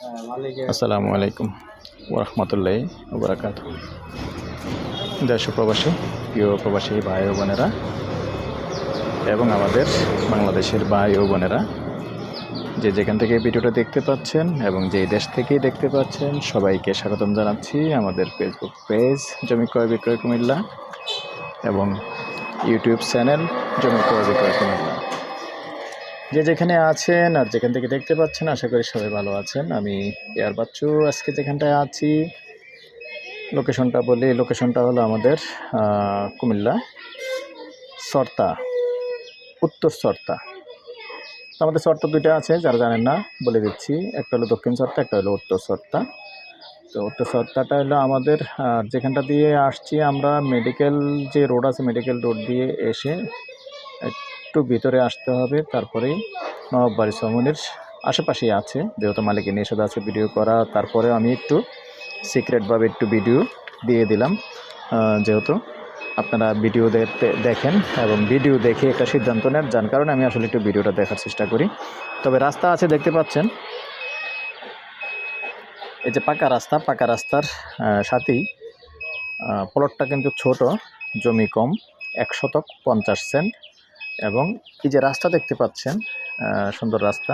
আসসালামু আলাইকুম ওরহমতুল্লাহ ওবরাকাত দেশ প্রবাসী, প্রিয় প্রবাসী ভাই ও বোনেরা এবং আমাদের বাংলাদেশের ভাই ও বোনেরা, যে যেখান থেকে ভিডিওটা দেখতে পাচ্ছেন এবং যেই দেশ থেকেই দেখতে পাচ্ছেন, সবাইকে স্বাগতম জানাচ্ছি আমাদের ফেসবুক পেজ জমি ক্রয় বিক্রয় কুমিল্লা এবং ইউটিউব চ্যানেল জমি ক্রয় বিক্রয় কুমিল্লা। যে যেখানে আছেন আর যেখান থেকে দেখতে পাচ্ছেন, আশা করি সবাই ভালো আছেন। আমি এয়ার বাচ্চু, আজকে যেখানটায় আছি, লোকেশনটা বলি, লোকেশনটা হলো আমাদের কুমিল্লা সর্তা, উত্তর সর্তা। আমাদের শর্ত দুইটা আছে, যারা জানেন না, বলে দিচ্ছি। একটা হলো দক্ষিণ সর্তা, একটা হলো উত্তর সর্তা। তো উত্তর সর্তাটা হলো আমাদের যেখানটা দিয়ে আসছি আমরা মেডিকেল যে রোড আছে মেডিকেল রোড দিয়ে এসে একটু ভিতরে আসতে হবে, তারপরেই নবাব বাড়ি সমনের আশেপাশেই আছে, যেহেতু মালিকের নিষেধ আছে ভিডিও করা, তারপরে আমি একটু সিক্রেটভাবে একটু ভিডিও দিয়ে দিলাম। যেহেতু আপনারা ভিডিও দেখেন এবং ভিডিও দেখে একটা সিদ্ধান্ত নেন, যার কারণে আমি আসলে একটু ভিডিওটা দেখার চেষ্টা করি। তবে রাস্তা আছে, দেখতে পাচ্ছেন। এই যে পাকা রাস্তা, পাকা রাস্তার সাথেই প্লটটা কিন্তু ছোট, জমি কম এক শতক পঞ্চাশ সেন্ট। এবং এই যে রাস্তা দেখতে পাচ্ছেন সুন্দর রাস্তা।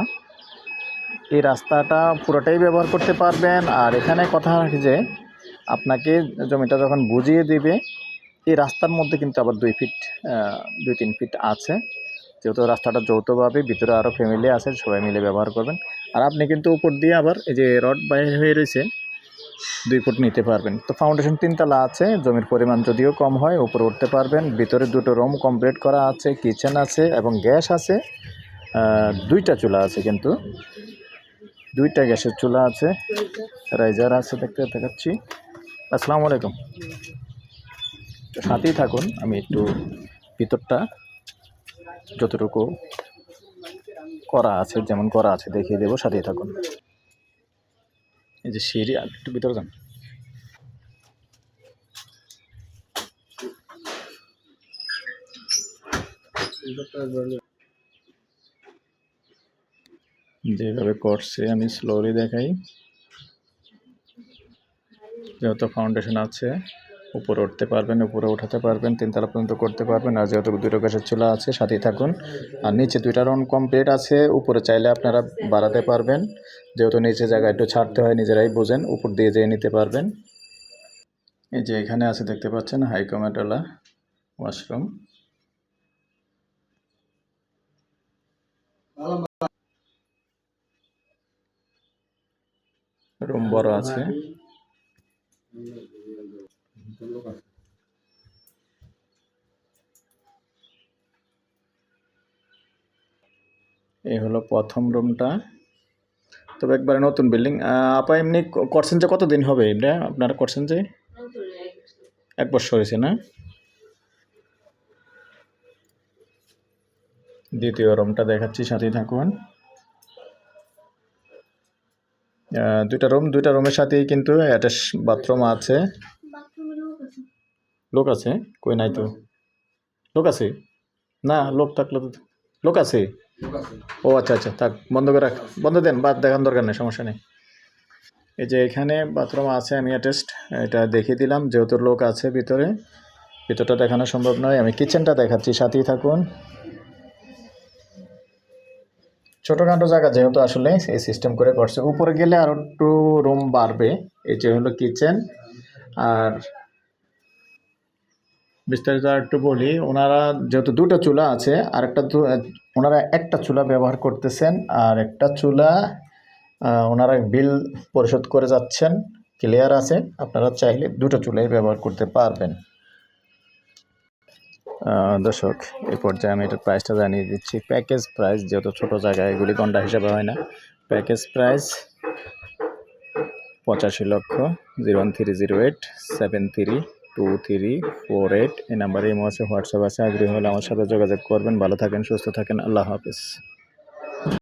এই রাস্তাটা পুরোটাই ব্যবহার করতে পারবেন। আর এখানে কথা রাখি যে, আপনাকে জমিটা যখন বুঝিয়ে দিবে, এই রাস্তার মধ্যে কিন্তু আবার দুই ফিট দুই তিন ফিট আছে। যেহেতু রাস্তাটা যৌথভাবে, ভিতরে আরও ফ্যামিলি আছে, সবাই মিলে ব্যবহার করবেন। আর আপনি কিন্তু উপর দিয়ে আবার এই যে রড বাইরে হয়ে রয়েছে দুই ফুট নিতে পারবেন। তো ফাউন্ডেশন তিনতলা আছে, জমির পরিমাণ যদিও কম হয়, উপরে উঠতে পারবেন। ভিতরে দুটো রুম কমপ্লিট করা আছে কিচেন আছে এবং গ্যাস আছে। দুইটা চুলা আছে কিন্তু। দুইটা গ্যাসের চুলা আছে। রাইজার আছে দেখতে দেখাচ্ছি। আসসালামু আলাইকুম। সাথেই থাকুন, আমি একটু ভিতরটা যতটুকু করা আছে, যেমন করা আছে দেখিয়ে দেবো, সাথেই থাকুন। এই যে সিঁড়ি একটু ভিতরে যান। যেভাবে করছে আমি স্লোলি দেখাই। যেহেতু ফাউন্ডেশন আছে উপরে উঠতে পারবেন, উপরে উঠাতে পারবেন, তিনতলা পর্যন্ত করতে পারবেন। আর যেহেতু দুটো গ্যাসের চুলা আছে, সাথেই থাকুন। আর নিচে দুইটা রাউন্ড কমপ্লিট আছে, উপরে চাইলে আপনারা বাড়াতে পারবেন। যেহেতু নিচে জায়গা একটু ছাড়তে হয়, নিজেরাই বোঝেন, উপর দিয়ে যেয়ে নিতে পারবেন। এই যে এখানে আছে, দেখতে পাচ্ছেন, হাইকমেটলা ওয়াশরুম। রুম বড় আছে। এই হলো প্রথম রুমটা। তবে একবারে নতুন বিল্ডিং আপা, এমনি করছেন যে কতদিন হবে এটা? আপনারা করছেন যে এক বছর হয়েছে না? দ্বিতীয় রুমটা দেখাচ্ছি, সাথেই থাকুন। দুইটা রুম দুইটা রুমের সাথেই কিন্তু অ্যাটাচ বাথরুম আছে। লোক আছে? কই নাই তো? লোক আছে? না লোক থাকলে তো লোক আছে? ও আচ্ছা আচ্ছা থাক বন্ধ করে রাখ। বন্ধ দেন বাদ দেখার দরকার নেই সমস্যা নেই। এই যে এখানে বাথরুম আছে আমি টেস্ট এটা দেখিয়ে দিলাম যেহেতু লোক আছে ভিতরে ভিতরটা দেখানো সম্ভব নয়। আমি কিচেনটা দেখাচ্ছি সাথেই থাকুন। ছোটোখাটো জায়গা যেহেতু আসলে এই সিস্টেম করে করছে। উপরে গেলে আরও একটু রুম বাড়বে। এই যে হলো কিচেন আর বিস্তারিত আর একটু বলি। ওনারা যেহেতু দুটো চুলা আছে আর একটা ওনারা একটা চুলা ব্যবহার করতেছেন, আর একটা চুলা ওনারা বিল পরিশোধ করে যাচ্ছেন। ক্লিয়ার আছে? আপনারা চাইলে দুটো চুলাই ব্যবহার করতে পারবেন। দর্শক এই পর্যায়ে আমি এটার প্রাইসটা জানিয়ে দিচ্ছি। প্যাকেজ প্রাইস যেহেতু ছোটো জায়গায় এগুলি ঘণ্টা হিসাবে হয় না। প্যাকেজ প্রাইস পঁচাশি লক্ষ zero one three zero eight seven three two three four eight এই নাম্বারে ইমো আছে, হোয়াটসঅ্যাপ আছে। আগ্রহী হলে আমার সাথে যোগাযোগ করবেন। ভালো থাকেন, সুস্থ থাকেন। আল্লাহ হাফিজ।